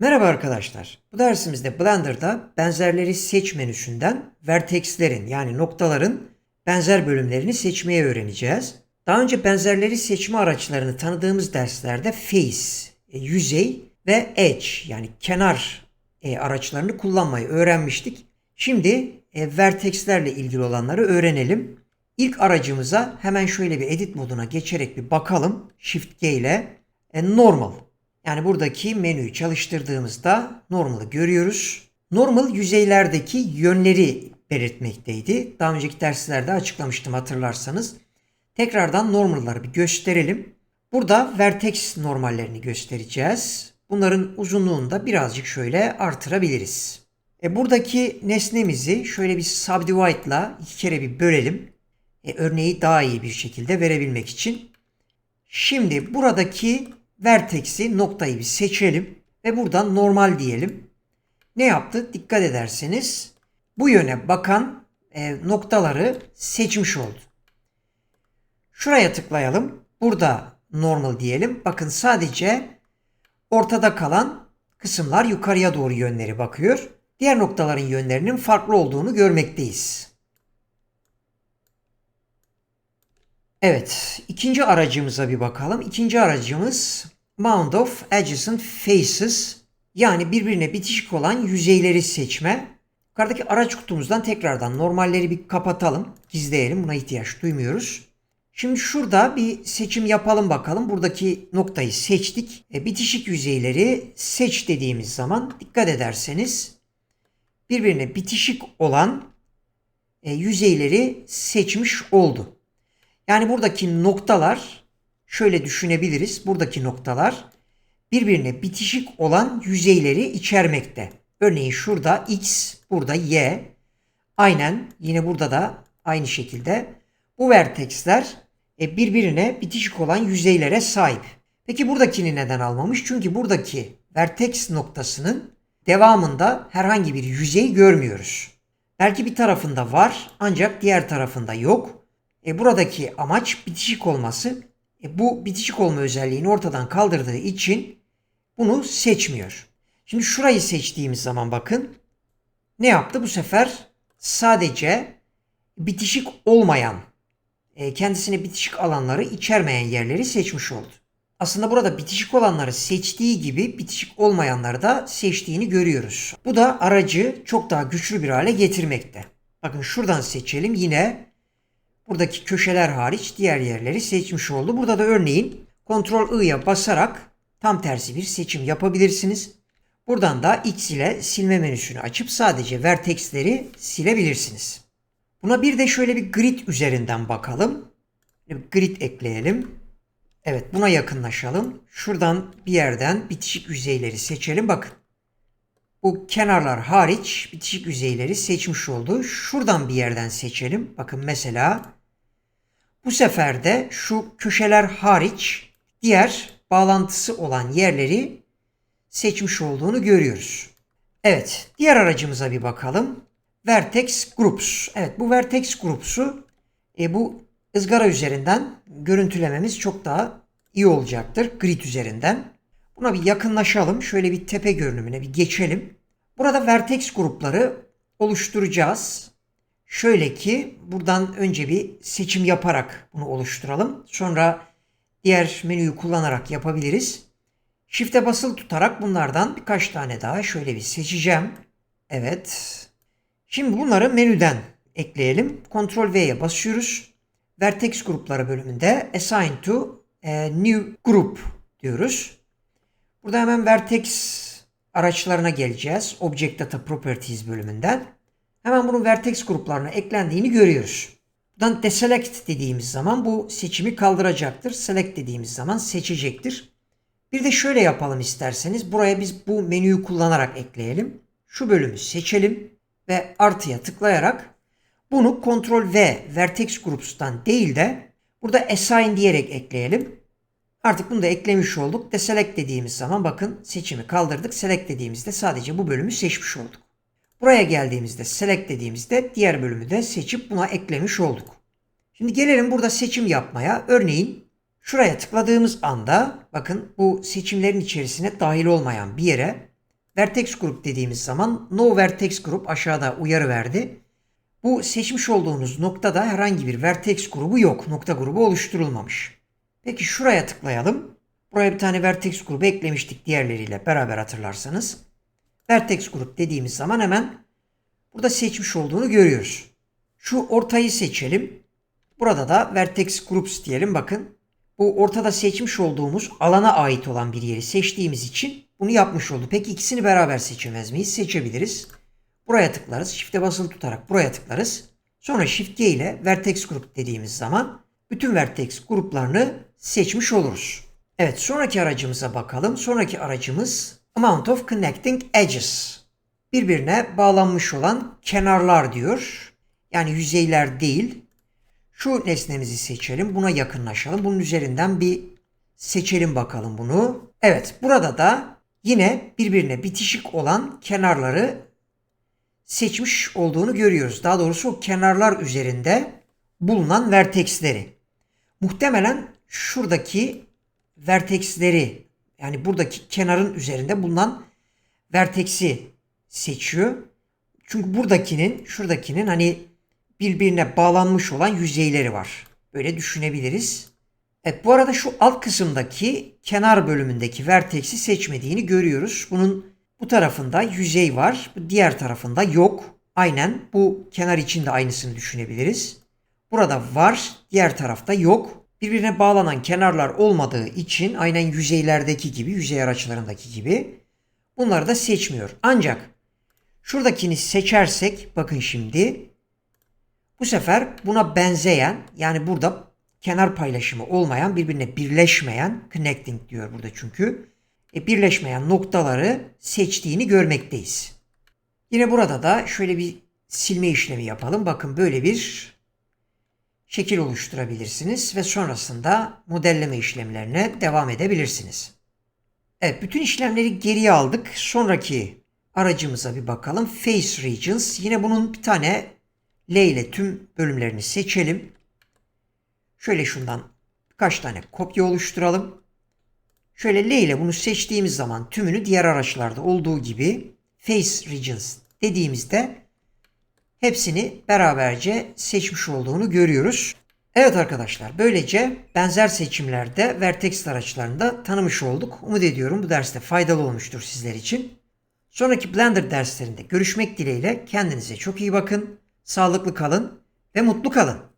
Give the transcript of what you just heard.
Merhaba arkadaşlar. Bu dersimizde Blender'da benzerleri seç menüsünden vertexlerin yani noktaların benzer bölümlerini seçmeye öğreneceğiz. Daha önce benzerleri seçme araçlarını tanıdığımız derslerde face, e, yüzey ve edge yani kenar e, araçlarını kullanmayı öğrenmiştik. Şimdi e, vertexlerle ilgili olanları öğrenelim. İlk aracımıza hemen şöyle bir edit moduna geçerek bir bakalım. Shift G ile normal yani buradaki menüyü çalıştırdığımızda normal'ı görüyoruz. Normal yüzeylerdeki yönleri belirtmekteydi. Daha önceki derslerde açıklamıştım hatırlarsanız. Tekrardan normal'ları bir gösterelim. Burada vertex normallerini göstereceğiz. Bunların uzunluğunu da birazcık şöyle artırabiliriz. E buradaki nesnemizi şöyle bir subdivide ile iki kere bir bölelim. E örneği daha iyi bir şekilde verebilmek için. Şimdi buradaki vertex'i noktayı bir seçelim ve buradan normal diyelim. Ne yaptı? Dikkat ederseniz bu yöne bakan e, noktaları seçmiş oldu. Şuraya tıklayalım. Burada normal diyelim. Bakın sadece ortada kalan kısımlar yukarıya doğru yönleri bakıyor. Diğer noktaların yönlerinin farklı olduğunu görmekteyiz. Evet, ikinci aracımıza bir bakalım. İkinci aracımız Mount of Adjacent Faces yani birbirine bitişik olan yüzeyleri seçme. Yukarıdaki araç kutumuzdan tekrardan normalleri bir kapatalım. Gizleyelim. Buna ihtiyaç duymuyoruz. Şimdi şurada bir seçim yapalım bakalım. Buradaki noktayı seçtik. E, bitişik yüzeyleri seç dediğimiz zaman dikkat ederseniz birbirine bitişik olan e, yüzeyleri seçmiş oldu. Yani buradaki noktalar şöyle düşünebiliriz. Buradaki noktalar birbirine bitişik olan yüzeyleri içermekte. Örneğin şurada x, burada y. Aynen yine burada da aynı şekilde bu vertexler e, birbirine bitişik olan yüzeylere sahip. Peki buradakini neden almamış? Çünkü buradaki vertex noktasının devamında herhangi bir yüzey görmüyoruz. Belki bir tarafında var ancak diğer tarafında yok. E buradaki amaç bitişik olması. E bu bitişik olma özelliğini ortadan kaldırdığı için bunu seçmiyor. Şimdi şurayı seçtiğimiz zaman bakın ne yaptı? Bu sefer sadece bitişik olmayan, e, kendisine bitişik alanları içermeyen yerleri seçmiş oldu. Aslında burada bitişik olanları seçtiği gibi bitişik olmayanları da seçtiğini görüyoruz. Bu da aracı çok daha güçlü bir hale getirmekte. Bakın şuradan seçelim yine buradaki köşeler hariç diğer yerleri seçmiş oldu. Burada da örneğin Ctrl I'ya basarak tam tersi bir seçim yapabilirsiniz. Buradan da X ile silme menüsünü açıp sadece vertexleri silebilirsiniz. Buna bir de şöyle bir grid üzerinden bakalım. Grid ekleyelim. Evet buna yakınlaşalım. Şuradan bir yerden bitişik yüzeyleri seçelim. Bakın. Bu kenarlar hariç bitişik yüzeyleri seçmiş oldu. Şuradan bir yerden seçelim. Bakın mesela bu sefer de şu köşeler hariç diğer bağlantısı olan yerleri seçmiş olduğunu görüyoruz. Evet, diğer aracımıza bir bakalım. Vertex Groups. Evet, bu Vertex Groups'u e, bu ızgara üzerinden görüntülememiz çok daha iyi olacaktır. Grid üzerinden. Buna bir yakınlaşalım. Şöyle bir tepe görünümüne bir geçelim. Burada vertex grupları oluşturacağız. Şöyle ki buradan önce bir seçim yaparak bunu oluşturalım. Sonra diğer menüyü kullanarak yapabiliriz. Shift'e basılı tutarak bunlardan birkaç tane daha şöyle bir seçeceğim. Evet. Şimdi bunları menüden ekleyelim. Ctrl V'ye basıyoruz. Vertex grupları bölümünde Assign to e, New Group diyoruz. Burada hemen Vertex araçlarına geleceğiz. Object Data Properties bölümünden. Hemen bunun Vertex gruplarına eklendiğini görüyoruz. Buradan Deselect dediğimiz zaman bu seçimi kaldıracaktır. Select dediğimiz zaman seçecektir. Bir de şöyle yapalım isterseniz. Buraya biz bu menüyü kullanarak ekleyelim. Şu bölümü seçelim ve artıya tıklayarak bunu Ctrl V Vertex Groups'tan değil de burada Assign diyerek ekleyelim. Artık bunu da eklemiş olduk. Deselect dediğimiz zaman bakın seçimi kaldırdık. Select dediğimizde sadece bu bölümü seçmiş olduk. Buraya geldiğimizde select dediğimizde diğer bölümü de seçip buna eklemiş olduk. Şimdi gelelim burada seçim yapmaya. Örneğin şuraya tıkladığımız anda bakın bu seçimlerin içerisine dahil olmayan bir yere vertex grup dediğimiz zaman no vertex grup aşağıda uyarı verdi. Bu seçmiş olduğunuz noktada herhangi bir vertex grubu yok. Nokta grubu oluşturulmamış. Peki şuraya tıklayalım. Buraya bir tane vertex grubu eklemiştik diğerleriyle beraber hatırlarsanız. Vertex grup dediğimiz zaman hemen burada seçmiş olduğunu görüyoruz. Şu ortayı seçelim. Burada da vertex groups diyelim bakın. Bu ortada seçmiş olduğumuz alana ait olan bir yeri seçtiğimiz için bunu yapmış oldu. Peki ikisini beraber seçemez miyiz? Seçebiliriz. Buraya tıklarız. Shift'e basılı tutarak buraya tıklarız. Sonra Shift G ile Vertex Group dediğimiz zaman bütün Vertex gruplarını seçmiş oluruz. Evet sonraki aracımıza bakalım. Sonraki aracımız Amount of Connecting Edges. Birbirine bağlanmış olan kenarlar diyor. Yani yüzeyler değil. Şu nesnemizi seçelim. Buna yakınlaşalım. Bunun üzerinden bir seçelim bakalım bunu. Evet burada da yine birbirine bitişik olan kenarları seçmiş olduğunu görüyoruz. Daha doğrusu o kenarlar üzerinde bulunan verteksleri. Muhtemelen şuradaki verteksleri yani buradaki kenarın üzerinde bulunan verteksi seçiyor. Çünkü buradakinin, şuradakinin hani birbirine bağlanmış olan yüzeyleri var. Böyle düşünebiliriz. Evet bu arada şu alt kısımdaki kenar bölümündeki verteksi seçmediğini görüyoruz. Bunun bu tarafında yüzey var. Diğer tarafında yok. Aynen bu kenar için de aynısını düşünebiliriz. Burada var, diğer tarafta yok. Birbirine bağlanan kenarlar olmadığı için aynen yüzeylerdeki gibi, yüzey araçlarındaki gibi bunları da seçmiyor. Ancak şuradakini seçersek bakın şimdi bu sefer buna benzeyen yani burada kenar paylaşımı olmayan birbirine birleşmeyen connecting diyor burada çünkü e, birleşmeyen noktaları seçtiğini görmekteyiz. Yine burada da şöyle bir silme işlemi yapalım. Bakın böyle bir şekil oluşturabilirsiniz ve sonrasında modelleme işlemlerine devam edebilirsiniz. Evet bütün işlemleri geriye aldık. Sonraki aracımıza bir bakalım. Face Regions. Yine bunun bir tane L ile tüm bölümlerini seçelim. Şöyle şundan birkaç tane kopya oluşturalım. Şöyle L ile bunu seçtiğimiz zaman tümünü diğer araçlarda olduğu gibi Face Regions dediğimizde hepsini beraberce seçmiş olduğunu görüyoruz. Evet arkadaşlar böylece benzer seçimlerde Vertex araçlarında tanımış olduk. Umut ediyorum bu derste faydalı olmuştur sizler için. Sonraki Blender derslerinde görüşmek dileğiyle kendinize çok iyi bakın, sağlıklı kalın ve mutlu kalın.